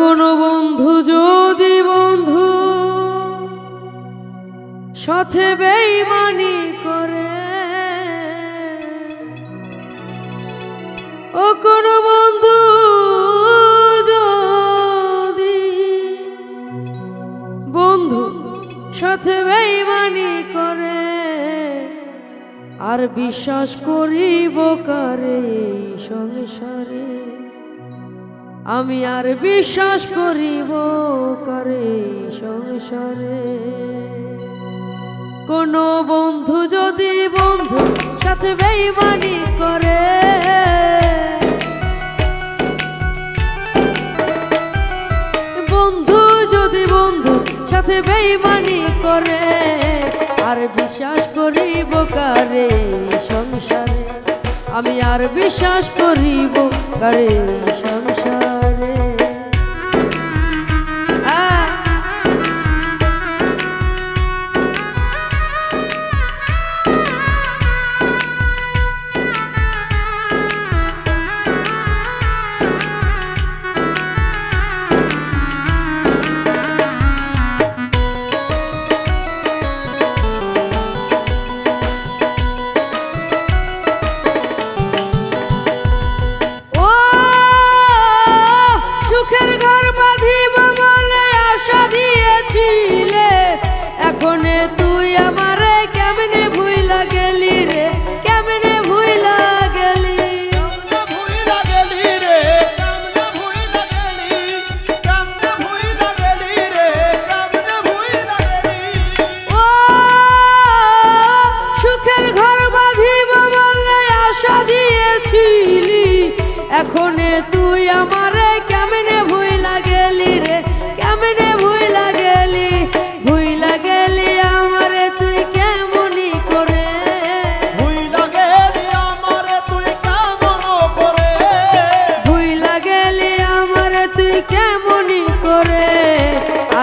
কোনো বন্ধু, যদি বন্ধু সাথে বেইমানি করে। ও কোনো বন্ধু যদি বন্ধু সাথে বেইমানি করে, আর বিশ্বাস করিব কারে সংসারে? আমি আর বিশ্বাস করিব করে সংসারে। কোনো বন্ধু যদি বন্ধু সাথে বেইমানি করে, বন্ধু যদি বন্ধু সাথে বেইমানি করে, আর বিশ্বাস করিব কারে সংসারে। আমি আর বিশ্বাস করিব কারে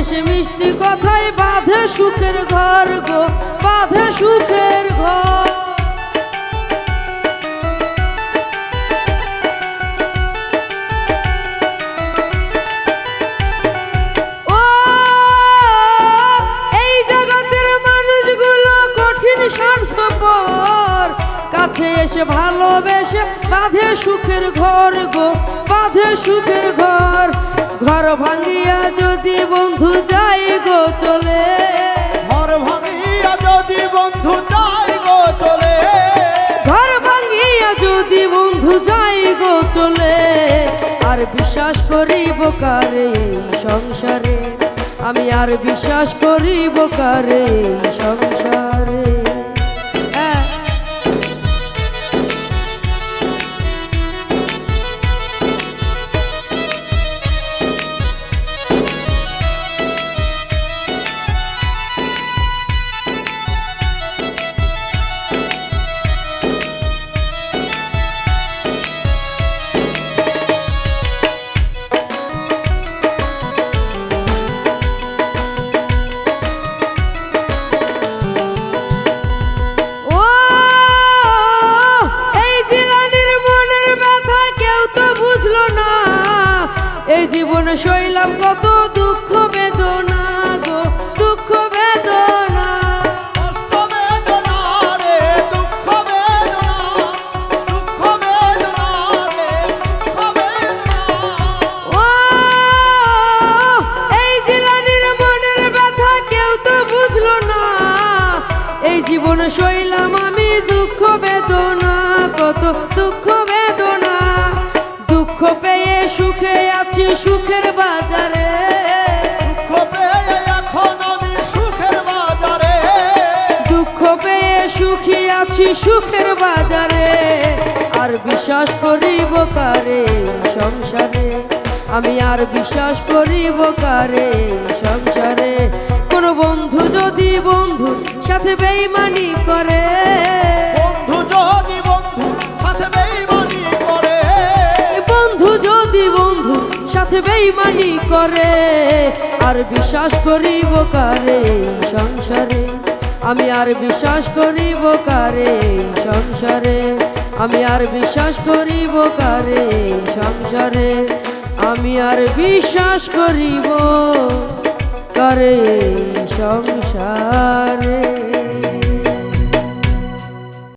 এসে মিষ্টি কথায় বাঁধে সুখের ঘর গো বাঁধে সুখের এসে ভালোবেসে বাঁধে সুখের ঘর গো বাঁধে সুখের ঘর। ঘর ভাঙিয়া যদি বন্ধু যাই গো চলে। ঘর ভাঙিয়া যদি বন্ধু যাই গো চলে। ঘর ভাঙিয়া যদি বন্ধু যাই গো চলে। আর বিশ্বাস করিব কারে এই সংসারে? আমি আর বিশ্বাস করিব কারে এই সংসারে? জীবনে শৈলাম কত দুঃখ বেদনা গো দুঃখ বেদনা। কষ্ট বেদনা রে দুঃখ বেদনা দুঃখ বেদনা। দুঃখ আছি সুখের বাজারে। দুঃখ পেয়ে এখন আমি সুখের বাজারে। দুঃখ পেয়ে সুখী আছি সুখের বাজারে। আর বিশ্বাস করিব কারে সংসারে? আমি আর বিশ্বাস করিব কারে সংসারে? কোনো বন্ধু যদি বন্ধু সাথে বেইমানি করে সাথে বেইমানি করে, আর বিশ্বাস করিব কারে সংসারে? আমি আর বিশ্বাস করিব কারে সংসারে? আমি আর বিশ্বাস করিব কারে সংসারে? আমি আর বিশ্বাস করিব কারে সংসারে?